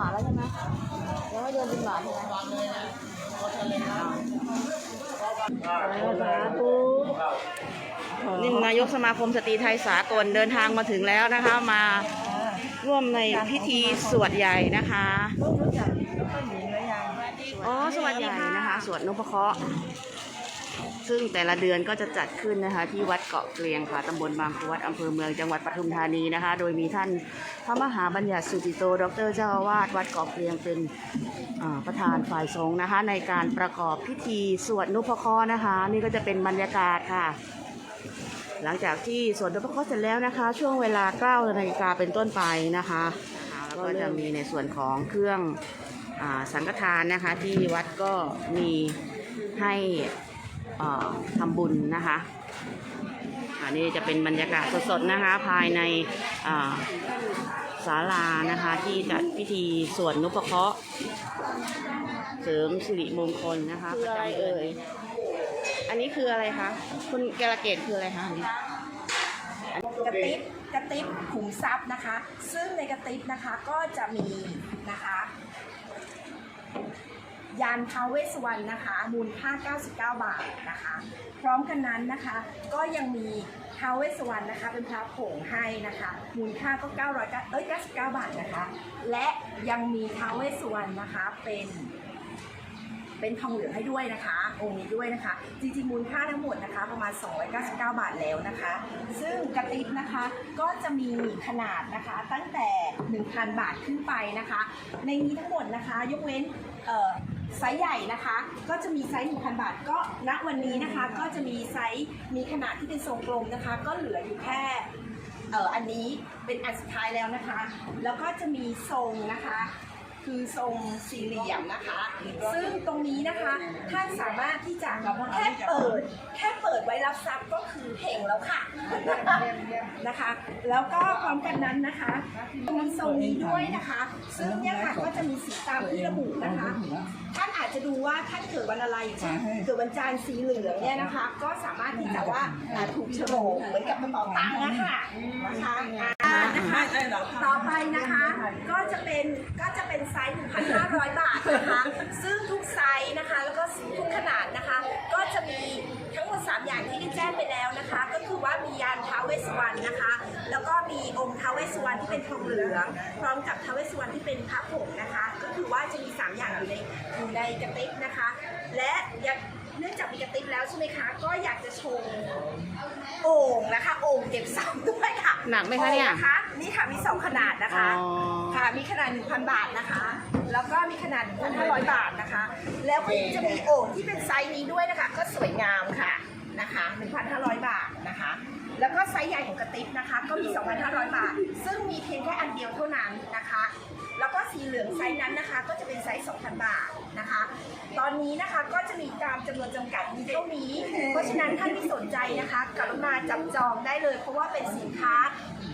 บาทแล้วใช่ไหมยังไม่เดินบินบาทใช่ไหมสาธุนี่นายกสมาคมสตรีไทยสากลเดินทางมาถึงแล้วนะคะ มาร่วมในพิธีสวดใหญ่นะคะลูกรู้จักต้นหญิงหรือยังอ๋อสวัสดีนะคะ สวดนพเคราะห์ ซึ่งแต่ละเดือนก็จะจัดขึ้นนะคะที่วัดเกาะเกลียงค่ะตำบลบางคูวัดอำเภอเมืองจังหวัดปทุมธานีนะคะ โดยมีท่านพระมหาบัญญัติสุติโต ดรเจ้าอาวาสวัดเกาะเกลียงเป็นประธานฝ่ายสงฆ์นะคะ ในการประกอบพิธีสวดนุพคราะห์นะคะ นี่ก็จะเป็นบรรยากาศค่ะ หลังจากที่สวดนุพคราะห์เสร็จแล้วนะคะ ช่วงเวลา9นาฬิกาเป็นต้นไปนะคะแล้วก็จะมีในส่วนของเครื่องอสังฆทานนะคะ ที่วัดก็มีให้ ทำบุญนะคะอันนี้จะเป็นบรรยากาศสดๆนะคะ ภายในศาลานะคะที่จัดพิธีสวดนพเคราะห์เสริมสิริมงคลนะคะคืออะไรเอ่ยอันนี้คืออะไรคะคุณกระเกตคืออะไรคะอันนี้กระติบกระติบขุมทรัพย์นะคะ ซึ่งในกระติบนะคะก็จะมีนะคะ ยานท้าวเวสวรรณนะคะมูลค่า 99 บาทนะคะ พร้อมกันนั้นนะคะ ก็ยังมีท้าวเวสวรรณนะคะ เป็นพระผงให้นะคะ มูลค่าก็ 900เอ้ย99 บาทนะคะ และยังมีท้าวเวสสวรรณนะคะเป็น เป็นทองเหลืองให้ด้วยนะคะ องค์นี้ด้วยนะคะ จริงๆมูลค่าทั้งหมดนะคะ ประมาณ 299 บาทแล้วนะคะ ซึ่งกระติบนะคะก็จะมีขนาดนะคะตั้งแต่ 1,000 บาทขึ้นไปนะคะ ในนี้ทั้งหมดนะคะ ยกเว้นไซส์ใหญ่นะคะ ก็จะมีไซส์ 1,000 บาท ก็ณวันนี้นะคะ ก็จะมีไซส์มีขนาดที่เป็นทรงกลมนะคะ ก็เหลืออยู่แค่เอออันนี้เป็นอันสุดท้ายแล้วนะคะ แล้วก็จะมีทรงนะคะ คือทรงสี่เหลี่ยมนะคะ ซึ่งตรงนี้นะคะท่านสามารถที่จะแค่เปิด แค่เปิดไว้รับทรัพย์ก็คือเพ่งแล้วค่ะนะคะ แล้วก็พร้อมกันนั้นนะคะมีทรงนี้ด้วยนะคะ ซึ่งเนี่ยค่ะก็จะมีสีตามที่ระบุนะคะ ท่านอาจจะดูว่าท่านเกิดวันอะไรเช่นเกิดวันจันทร์สีเหลืองเนี่ยนะคะ ก็สามารถที่จะว่าอ่าถูกโฉลกเหมือนกับกระเป๋าตังค์นะคะนะคะอ่านะคะ ต่อไปนะคะ ก็จะเป็นก็จะเป็นไซส์ 1,500 บาทนะคะ ซึ่งทุกไซส์นะคะ แล้วก็ทุกขนาดนะคะ ก็จะมีทั้งหมด 3 อย่างที่ได้แจ้งไปแล้วนะคะ ก็คือว่ามียานท้าวเวสสวรรณนะคะ แล้วก็มีองค์ท้าวเวสสวรรณที่เป็นทองเหลือง พร้อมกับท้าวเวสสวรรณที่เป็นพระผงนะคะ ก็คือว่าจะมี 3 อย่างอยู่ในอยู่ในกระติกนะคะ และยากเนื่องจากมีกระติกแล้วใช่ไหมคะ ก็อยากจะโชว์โอ่งนะคะ โอ่งเก็บทรัพย์ด้วยค่ะ หนักไหมคะเนี่ยโอ่งนะคะนี่ค่ะมี2ขนาดนะคะอ๋อ ค่ะมีขนาด 1,000 บาทนะคะ แล้วก็มีขนาด 1,500 บาทนะคะ แล้วก็จะมีโอ่งที่เป็นไซส์นี้ด้วยนะคะ ก็สวยงามค่ะนะคะ 1,500 บาทนะคะ แล้วก็ไซส์ใหญ่ของกระติบนะคะ ก็มี 2,500 บาท ซึ่งมีเพียงแค่อันเดียวเท่านั้นนะคะ แล้วก็สีเหลืองไซส์นั้นนะคะ ก็จะเป็นไซส์ 2,000 บาทนะคะ ตอนนี้นะคะก็จะมีตามจำนวนจำกัดมีเท่านี้ เพราะฉะนั้นท่านที่สนใจนะคะกรุณาจับจองได้เลย เพราะว่าเป็นสินค้า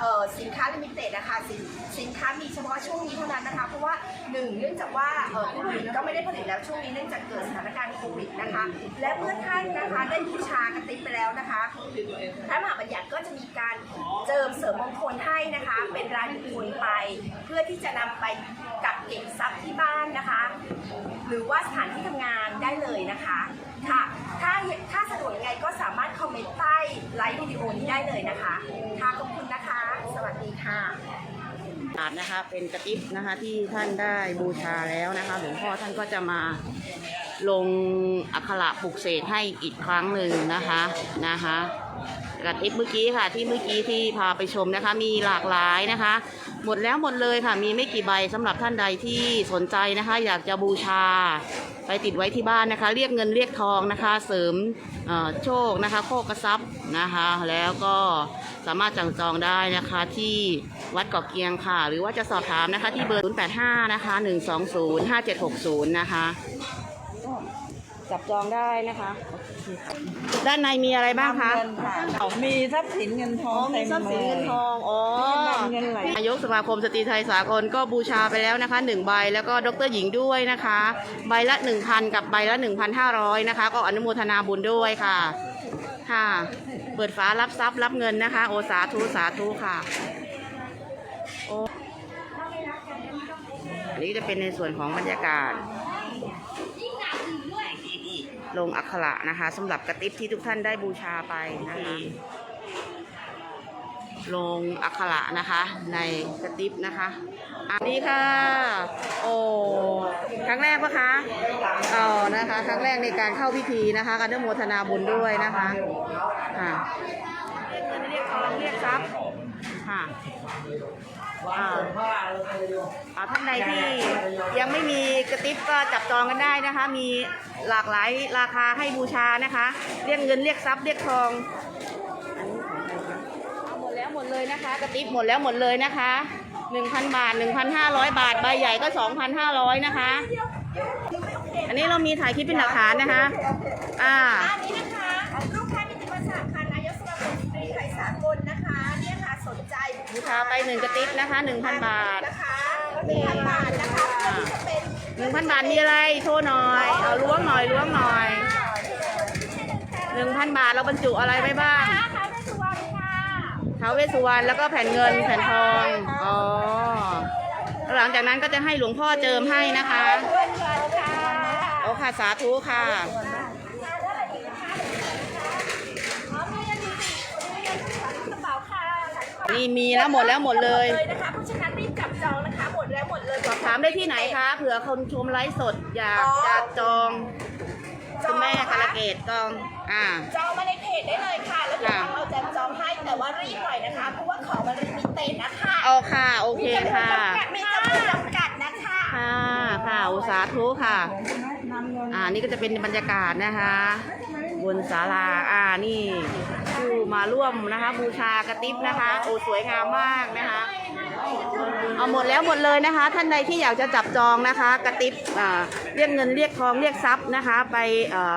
เอ่อสินค้าลิมิเต็ดนะคะสินสินค้ามีเฉพาะช่วงนี้เท่านั้นนะคะ เพราะว่าหนึ่งเนื่องจากว่าเอ่อผู้ผลิตก็ไม่ได้ผลิตแล้วช่วงนี้เนื่องจากเกิดสถานการณ์โควิดนะคะ และเมื่อท่านนะคะได้บูชากระติบไปแล้วนะคะพระมหาบัญญัติก็จะมีการเจิมเสริมมงคลให้นะคะ เป็นรายบุคคลไป เพื่อที่จะนำไปกักเก็บทรัพย์ที่บ้านนะคะ หรือว่าสถานที่ทำงานได้เลยนะคะค่ะถ้าถ้าสะดวกยังไงก็สามารถคอมเมนต์ใต้ไลฟ์วิดีโอนี้ได้เลยนะคะค่ะขอบคุณนะคะ สวัสดีค่ะบาทนะคะเป็นกระติบนะคะที่ท่านได้บูชาแล้วนะคะหลวงพ่อท่านก็จะมาลงอักขระปลุกเสกให้อีกครั้งหนึ่งนะคะนะคะ กระติบเมื่อกี้ค่ะ ที่เมื่อกี้ที่พาไปชมนะคะ มีหลากหลายนะคะ หมดแล้วหมดเลยค่ะ มีไม่กี่ใบสำหรับท่านใดที่สนใจนะคะ อยากจะบูชาไปติดไว้ที่บ้านนะคะ เรียกเงินเรียกทองนะคะ เสริมโชคนะคะโคกระซับนะคะ แล้วก็สามารถจังจองได้นะคะที่วัดเกาะเกียงค่ะ หรือว่าจะสอบถามนะคะที่เบอร์ 085 นะคะ 120 5760 นะคะ จับจองได้นะคะโอเคค่ะด้านในมีอะไรบ้างคะเงินค่ะมีทรัพย์สินเงินทอ๋อองมีเต็มทรัพย์สินเงินทองอ๋อเงินไหลนายกสมาคมสตรีไทยสากลก็บูชาไปแล้วนะคะหนึ่งใบแล้วก็ดรหญิงด้วยนะคะ ใบละ1,000กับใบละ1,500นะคะ ก็อนุโมทนาบุญด้วยค่ะค่ะ เปิดฝารับทรัพย์รับเงินนะคะ โอสาธุสาธุค่ะโอ้อันนี้นี้จะเป็นในส่วนของบรรยากาศ ลงอักขระนะคะสำหรับกระติบที่ทุกท่านได้บูชาไปนะคะลงอักขระนะคะ ในกระติบนะคะอันนี้ค่ะ โอ้ครั้งแรกปะคะอ๋อนะคะ ครั้งแรกในการเข้าพิธีนะคะการอนุโมทนาบุญด้วยนะคะค่ะเรียกทองเรียกทรัพย์ค่ะอ่าอ่าท่านใดที่ยังไม่มีกระติบก็จับจองกันได้นะคะ มีหลากหลายราคาให้บูชานะคะ เรียกเงินเรียกทรัพย์เรียกทองหมดแล้วหมดเลยนะคะ กระติบหมดแล้วหมดเลยนะคะ1,000 บาท 1,500 บาท ใบใหญ่ก็ 2,500 นะคะ อันนี้เรามีถ่ายคลิปเป็นหลักฐานนะคะ อ่า ใจบูชาไป1กระติบนะคะ1,000บาทนะคะหนึ่งพันบาทนะคะเพื่อที่จะเป็น1,000บาทมีอะไรโชว์หน่อยเอาล้วงหน่อยล้วงหน่อย1,000บาทเราบรรจุอะไรไว้บ้างท้าวเวสสุวรรณค่ะท้าวเวสสุวรรณแล้วก็แผ่นเงินแผ่นทอง อ๋อ หลังจากนั้นก็จะให้หลวงพ่อเจิมให้นะคะเพื่อนเพื่อนค่ะโอ้ค่ะ สาธุค่ะ อ๋อมีอันนี้สิมีอันนี้กระเป๋าค่ะ นี่มีแล้วหมดแล้วหมดเลย เลยนะคะเพราะฉะนั้นรีบจับจองนะคะ หมดแล้วหมดเลยสอบถามได้ที่ไหนคะเผื่อคนชมไลฟ์สดอยากอ๋อจะจองจคุอณงแม่เหรอคาราคะเกตจอง อ่า จองมาในเพจได้เลยค่ะ แล้วเดี๋ยวค่ะ ทางเราจะจองให้แต่ว่ารีบหน่อยนะคะ เพราะว่าของมันลิมิเต็ดนะคะเอาค่ะ โอเคค่ะมีจำนวนจำกัดนะคะ ค่ะ ค่ะอุสาธุค่ะนำเงินอ่า นี่ก็จะเป็นบรรยากาศนะคะ บนศาลาอ่านี่ผู้มาร่วมนะคะ บูชากระติบนะคะ โอ้สวยงามมากนะคะ เอาหมดแล้วหมดเลยนะคะ ท่านใดที่อยากจะจับจองนะคะ กระติบอ่าเรียกเงินเรียกทองเรียกทรัพย์นะคะ ไปอ่อ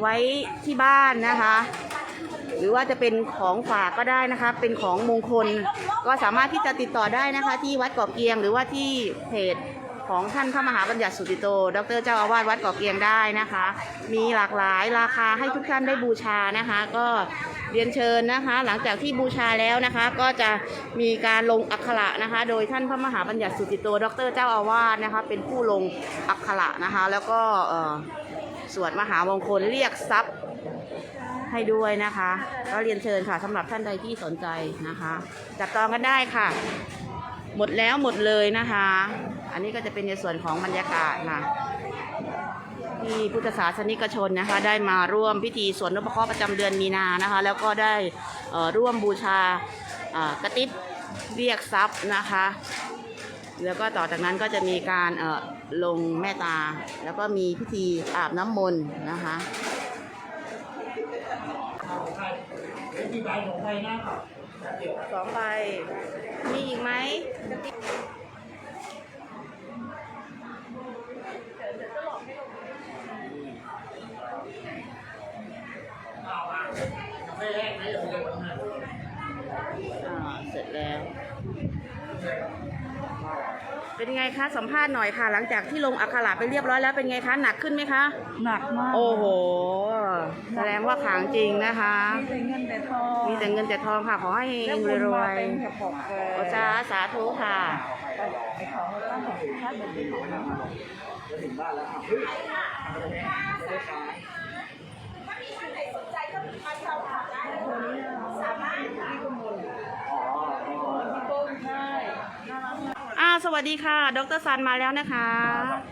ไว้ที่บ้านนะคะ หรือว่าจะเป็นของฝากก็ได้นะคะ เป็นของมงคล ก็สามารถที่จะติดต่อได้นะคะ ที่วัดเกาะเกียงหรือว่าที่เพจ ของท่านพระมหาบัญญัติสุติโต ดรเจ้าอาวาสวัดเกาะเกียงได้นะคะ มีหลากหลายราคาให้ทุกท่านได้บูชานะคะ ก็เรียนเชิญนะคะ หลังจากที่บูชาแล้วนะคะ ก็จะมีการลงอักขระนะคะ โดยท่านพระมหาบัญญัติสุติโต ดรเจ้าอาวาสนะคะ เป็นผู้ลงอักขระนะคะ แล้วก็สวดมหามงคลเรียกทรัพย์ให้ด้วยนะคะ ก็เรียนเชิญค่ะสำหรับท่านใดที่สนใจนะคะ จับจองกันได้ค่ะ หมดแล้วหมดเลยนะคะ อันนี้ก็จะเป็นในส่วนของบรรยากาศค่ะที่พุทธศาสนิกชนนะคะ ได้มาร่วมพิธีสวดนพเคราะห์ประจำเดือนมีนานะคะ แล้วก็ได้ร่วมบูชากระติบเรียกทรัพย์นะคะ แล้วก็ต่อจากนั้นก็จะมีการลงแม่ตา แล้วก็มีพิธีอาบน้ำมนต์นะคะสองใบมีอีกไหม เสร็จแล้ว เป็นไงคะสัมภาษณ์หน่อยค่ะ หลังจากที่ลงอักขระไปเรียบร้อยแล้วเป็นไงคะหนักขึ้นไหมคะ หนักมาก โอ้โห แสดงว่าขลังจริงนะคะ มีแต่เงินแต่ทอง มีแต่เงินแต่ทองค่ะ ขอให้เฮแล้วงบุญรวมายเป็นกระบอกเลยโอจ้าสาธุค่ะไอ้ของเราต้องของท่านเป็นของเราถ้า อบถามได้นะคะสามารถอ่าสวัสดีค่ะ ดรซันมาแล้วนะคะ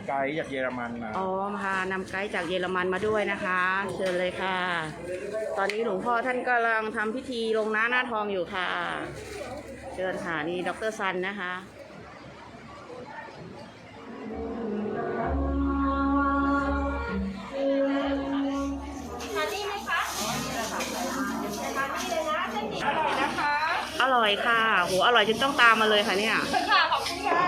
ไกด์จากเยอรมันมาอ๋อค่ะนำไกด์จากเยอรมันมาด้วยนะคะ เชิญเลยค่ะ ตอนนี้หลวงพ่อท่านกำลังทำพิธีลงหน้าหน้าทองอยู่ค่ะ เชิญค่ะนี่ดรซันนะคะ ร่อยค่ะโหอร่อยจนต้องตามมาเลยค่ะเนี่ยค่ะขอบคุณค่ะ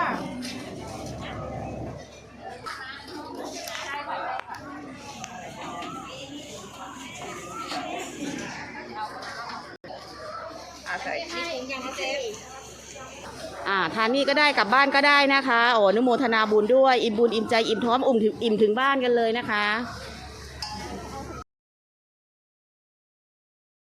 อ่าทานนี่ก็ได้กลับบ้านก็ได้นะคะโอ้อนุโมทนาบุญด้วย อิ่มบุญอิ่มใจอิ่มท้องอุ่มอิ่มถึงบ้านกันเลยนะคะ